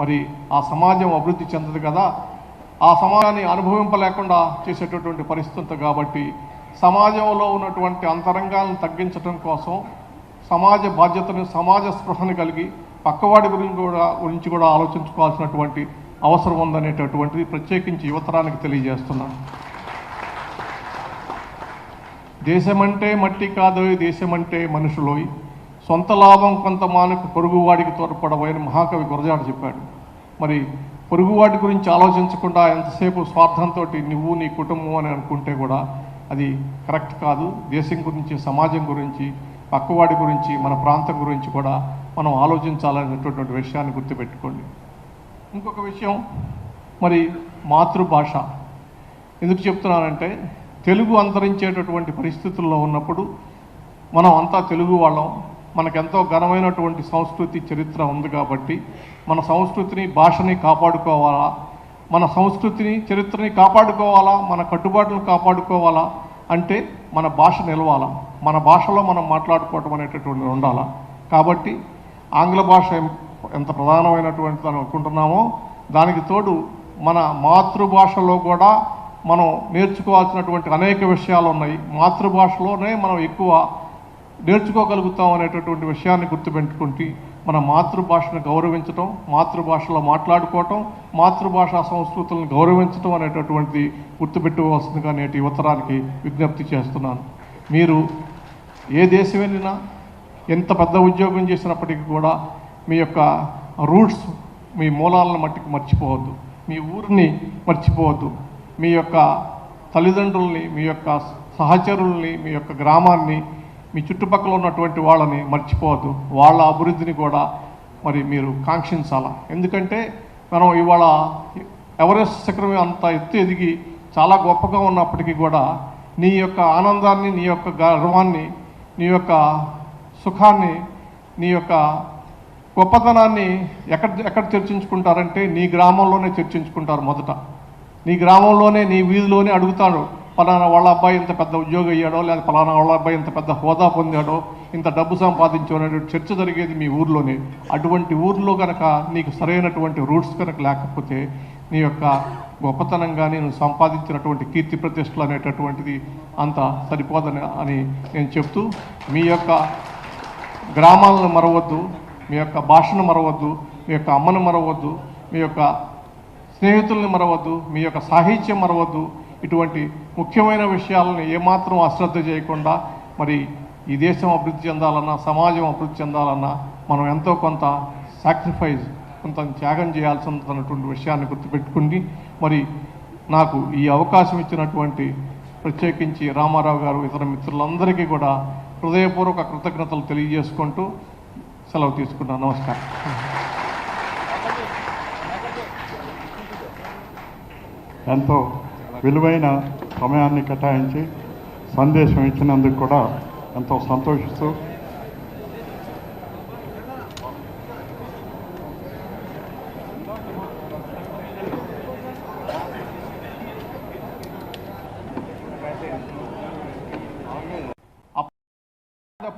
మరి ఆ సమాజం అభివృద్ధి చెందదు కదా. ఆ సమాజాన్ని అనుభవింపలేకుండా చేసేటటువంటి పరిస్థితి కాబట్టి సమాజంలో ఉన్నటువంటి అంతరంగాలను తగ్గించడం కోసం సమాజ బాధ్యతను సమాజ స్పృహను కలిగి పక్కవాడి గురించి కూడా గురించి కూడా ఆలోచించుకోవాల్సినటువంటి అవసరం ఉందనేటటువంటిది ప్రత్యేకించి యువతరానికి తెలియజేస్తున్నాను. దేశమంటే మట్టి కాదోయ్ దేశమంటే మనుషులోయ్. సొంత లాభం కొంత మానకు పొరుగువాడికి తోడ్పడబోయని మహాకవి గురజాడ చెప్పాడు. మరి పొరుగువాడి గురించి ఆలోచించకుండా ఎంతసేపు స్వార్థంతో నువ్వు నీ కుటుంబం అని అనుకుంటే కూడా అది కరెక్ట్ కాదు. దేశం గురించి సమాజం గురించి పక్కవాడి గురించి మన ప్రాంతం గురించి కూడా మనం ఆలోచించాలనేటటువంటి విషయాన్ని గుర్తుపెట్టుకోండి. ఇంకొక విషయం మరి మాతృభాష. ఎందుకు చెప్తున్నానంటే తెలుగు అంతరించేటటువంటి పరిస్థితుల్లో ఉన్నప్పుడు మనం అంతా తెలుగు వాళ్ళం. మనకెంతో ఘనమైనటువంటి సంస్కృతి చరిత్ర ఉంది కాబట్టి మన సంస్కృతిని భాషని కాపాడుకోవాలా? మన సంస్కృతిని చరిత్రని కాపాడుకోవాలా? మన కట్టుబాట్లను కాపాడుకోవాలా? అంటే మన భాష నిలవాలా. మన భాషలో మనం మాట్లాడుకోవటం అనేటటువంటిది ఉండాలా? కాబట్టి ఆంగ్ల భాష ఎంత ప్రధానమైనటువంటిది అని అనుకుంటున్నామో దానికి తోడు మన మాతృభాషలో కూడా మనం నేర్చుకోవాల్సినటువంటి అనేక విషయాలు ఉన్నాయి మాతృభాషలోనే మనం ఎక్కువ నేర్చుకోగలుగుతాం అనేటటువంటి విషయాన్ని గుర్తుపెట్టుకుంటే మన మాతృభాషను గౌరవించటం మాతృభాషలో మాట్లాడుకోవటం మాతృభాష సంస్కృతులను గౌరవించటం అనేటటువంటిది గుర్తుపెట్టుకోవాల్సిందిగా నేటి యువతరానికి విజ్ఞప్తి చేస్తున్నాను. మీరు ఏ దేశం వెళ్ళినా ఎంత పెద్ద ఉద్యోగం చేసినప్పటికీ కూడా మీ యొక్క రూట్స్ మీ మూలాలను మట్టికి మర్చిపోవద్దు. మీ ఊరిని మర్చిపోవద్దు. మీ యొక్క తల్లిదండ్రుల్ని మీ యొక్క సహచరుల్ని మీ యొక్క గ్రామాన్ని మీ చుట్టుపక్కల ఉన్నటువంటి వాళ్ళని మర్చిపోవద్దు. వాళ్ళ అభివృద్ధిని కూడా మరి మీరు కాంక్షించాలా. ఎందుకంటే మనం ఇవాళ ఎవరెస్ట్ శిఖరం అంత ఎత్తు ఎదిగి చాలా గొప్పగా ఉన్నప్పటికీ కూడా నీ యొక్క ఆనందాన్ని నీ యొక్క గర్వాన్ని నీ యొక్క సుఖాన్ని నీ యొక్క గొప్పతనాన్ని ఎక్కడ ఎక్కడ చర్చించుకుంటారంటే నీ గ్రామంలోనే చర్చించుకుంటారు మొదట. నీ గ్రామంలోనే నీ వీధిలోనే అడుగుతాడు పలానా వాళ్ళ అబ్బాయి ఇంత పెద్ద ఉద్యోగం అయ్యాడో లేదా పలానా వాళ్ళ అబ్బాయి ఇంత పెద్ద హోదా పొందాడో ఇంత డబ్బు సంపాదించాడో చర్చ జరిగేది మీ ఊర్లోనే. అటువంటి ఊర్లో కనుక నీకు సరైనటువంటి రూట్స్ కనుక లేకపోతే నీ యొక్క గొప్పతనం కానీ నువ్వు సంపాదించినటువంటి కీర్తి ప్రతిష్టలు అనేటటువంటిది అంత సరిపోదని అని నేను చెప్తూ మీ యొక్క గ్రామాలను మరవద్దు మీ యొక్క భాషను మరవద్దు మీ యొక్క అమ్మను మరవద్దు మీ యొక్క స్నేహితుల్ని మరవద్దు మీ యొక్క సాహిత్యం మరవద్దు ఇటువంటి ముఖ్యమైన విషయాలను ఏమాత్రం అశ్రద్ధ చేయకుండా మరి ఈ దేశం అభివృద్ధి చెందాలన్నా సమాజం అభివృద్ధి చెందాలన్నా మనం ఎంతో కొంత సాక్రిఫైస్ కొంత త్యాగం చేయాల్సి ఉందన్నటువంటి విషయాన్ని గుర్తుపెట్టుకుని మరి నాకు ఈ అవకాశం ఇచ్చినటువంటి ప్రత్యేకించి రామారావు గారు ఇతర మిత్రులందరికీ కూడా హృదయపూర్వక కృతజ్ఞతలు తెలియజేసుకుంటూ సెలవు తీసుకున్నాను. నమస్కారం. ఎంతో విలువైన సమయాన్ని కేటాయించి సందేశం ఇచ్చినందుకు కూడా ఎంతో సంతోషిస్తూ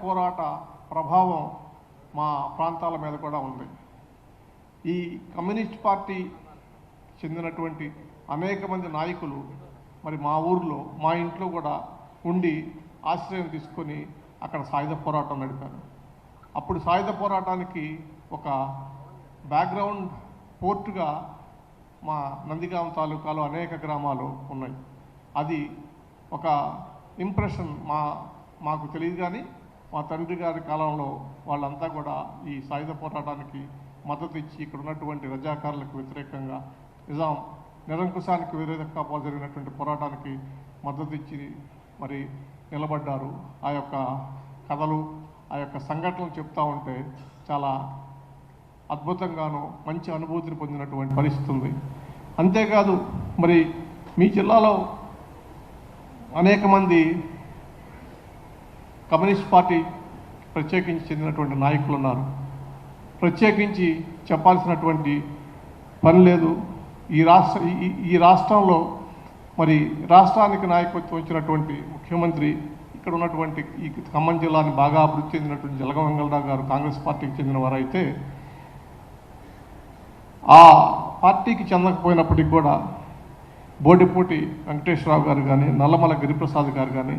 పోరాట ప్రభావం మా ప్రాంతాల మీద కూడా ఉంది. ఈ కమ్యూనిస్ట్ పార్టీ చెందినటువంటి అనేక మంది నాయకులు మరి మా ఊర్లో మా ఇంట్లో కూడా ఉండి ఆశ్రయం తీసుకొని అక్కడ సాయుధ పోరాటం నడిపారు. అప్పుడు సాయుధ పోరాటానికి ఒక బ్యాక్గ్రౌండ్ పోర్టుగా మా నందిగాం తాలూకాలో అనేక గ్రామాలు ఉన్నాయి. అది ఒక ఇంప్రెషన్ మా మాకు తెలియదు కానీ మా తండ్రి గారి కాలంలో వాళ్ళంతా కూడా ఈ సాయుధ పోరాటానికి మద్దతు ఇచ్చి ఇక్కడ ఉన్నటువంటి రజాకారులకు వ్యతిరేకంగా నిజాం నిరంకుశానికి వ్యతిరేకంగా జరిగినటువంటి పోరాటానికి మద్దతు ఇచ్చి మరి నిలబడ్డారు. ఆ యొక్క కథలు ఆ యొక్క సంఘటనలు చెప్తా ఉంటే చాలా అద్భుతంగాను మంచి అనుభూతిని పొందినటువంటి పరిస్థితి ఉంది. అంతేకాదు మరి మీ జిల్లాలో అనేక మంది కమ్యూనిస్ట్ పార్టీ ప్రత్యేకించి చెందినటువంటి నాయకులు ఉన్నారు. ప్రత్యేకించి చెప్పాల్సినటువంటి పని లేదు. ఈ రాష్ట్ర ఈ- ఈ రాష్ట్రంలో మరి రాష్ట్రానికి నాయకత్వం వచ్చినటువంటి ముఖ్యమంత్రి ఇక్కడ ఉన్నటువంటి ఈ ఖమ్మం జిల్లాని బాగా అభివృద్ధి చెందినటువంటి జలగమంగళరావు గారు కాంగ్రెస్ పార్టీకి చెందిన వారైతే ఆ పార్టీకి చెందకపోయినప్పటికి కూడా బోడిపూటి వెంకటేశ్వరరావు గారు కానీ నల్లమల గిరిప్రసాద్ గారు కానీ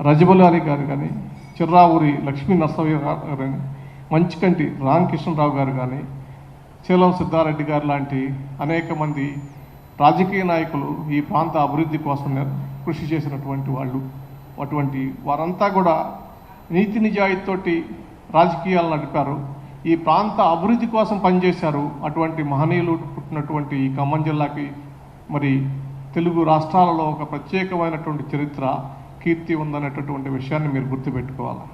రజబలి అలీ గారు కానీ చిర్రావూరి లక్ష్మీ నరసయ్య గారు కానీ మంచికంటి రామకృష్ణరావు గారు కానీ చీలం సిద్ధారెడ్డి గారు లాంటి అనేక మంది రాజకీయ నాయకులు ఈ ప్రాంత అభివృద్ధి కోసం కృషి చేసినటువంటి వాళ్ళు. అటువంటి వారంతా కూడా నీతి నిజాయితీతోటి రాజకీయాలు నడిపారు. ఈ ప్రాంత అభివృద్ధి కోసం పనిచేశారు అటువంటి మహనీయులు పుట్టినటువంటి ఈ ఖమ్మం జిల్లాకి. మరి తెలుగు రాష్ట్రాలలో ఒక ప్రత్యేకమైనటువంటి చరిత్ర కీర్తి ఉందనేటటువంటి విషయాన్ని మీరు గుర్తుపెట్టుకోవాలి?